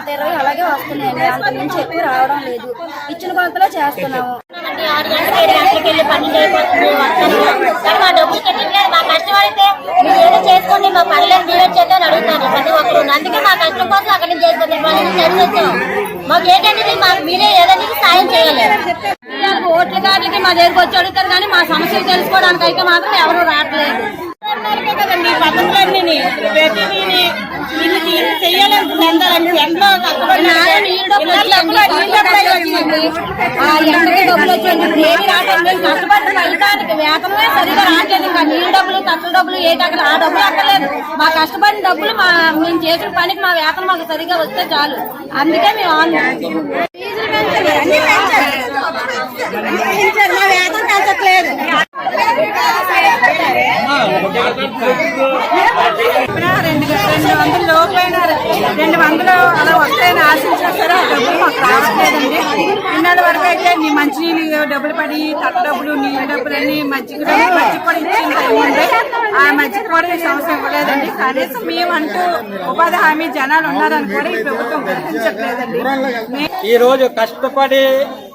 నూట ఇరవై అలాగే వస్తున్నాయండి అంత నుంచి ఎక్కువ రావడం లేదు. ఇచ్చిన కొలతలో చేస్తున్నాము. అంటే ఆరు గంటలకు ఏడు గంటలకు వెళ్ళి పన్నెండు అయిపోతుంది వస్తాను. కానీ మా డబ్బులు కట్టించారు మా కష్టపడితే మీరు ఏదో చేసుకోండి మా పనులను డివైడ్ చేద్దాం అని అడుగుతారు ప్రతి ఒక్కరు. అందుకే మా కష్టం కోసం అక్కడి నుంచి మాకు ఏంటంటే మాకు మీరే ఏదైనా సాయం చేయగలరు ఓట్ల కార్డులకి మా దగ్గరకు వచ్చి అడుగుతారు కానీ మా సమస్యలు తెలుసుకోవడానికి అయితే మాత్రం ఎవరు రావట్లేదు. కదండి కష్టపడిన వేతనమే సరిగా రావట్లేదు ఇంకా డబ్బులు డబ్బులు అక్కడ ఆ డబ్బులు అక్కర్లేదు మా కష్టపడిన డబ్బులు మా మేము చేసిన పనికి మా వేతనం మాకు సరిగా వస్తే చాలు అందుకే మేము ఆన్ మా వేతనం పెంచట్లేదు రెండు రెండు వందల లోపైన రెండు వందలు అలా వస్తాయని ఆశ సరే ఆ డబ్బులు మాకు ఇన్నాళ్ళ వరకు అయితే నీ మంచినీళ్ళు డబ్బులు పడి తట్ట డబ్బులు నీళ్ళ డబ్బులు అన్ని మజ్జిగ డబ్బులు మజ్జిగ కూడా ఉండే ఆ మజ్జిగ కూడా ఈ సంవత్సరం ఇవ్వలేదండి. కనీసం మేమంటూ ఉపాధి హామీ జనాలు ఉన్నారని కూడా ఈ ప్రభుత్వం గుర్తించట్లేదండి. ఈ రోజు కష్టపడి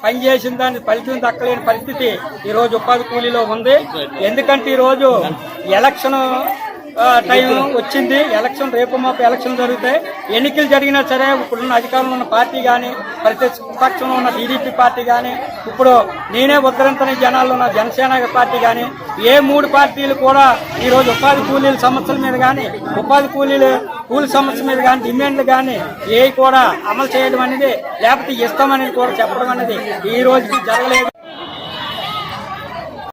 పనిచేసిన దాని ఫలితం దక్కలేని పరిస్థితి ఈ రోజు ఉపాధి కూలీలో ఉంది. ఎందుకంటే ఈ రోజు ఎలక్షన్ టైం వచ్చింది. ఎలక్షన్ రేపు మాపు ఎలక్షన్ జరుగుతాయి. ఎన్నికలు జరిగినా సరే ఇప్పుడున్న అధికారంలో ఉన్న పార్టీ కానీ ప్రతిపక్షంలో ఉన్న టీడీపీ పార్టీ కానీ ఇప్పుడు నేనే ఉత్తరంతని జనాల్లో ఉన్న జనసేన పార్టీ కానీ ఏ మూడు పార్టీలు కూడా ఈరోజు ఉపాధి కూలీల సమస్యల మీద కానీ ఉపాధి కూలీలు కూలి సమస్య మీద కానీ డిమాండ్లు కానీ ఏ కూడా అమలు చేయడం అనేది లేకపోతే ఇస్తామనేది కూడా చెప్పడం అనేది ఈ రోజుకి జరగలేదు.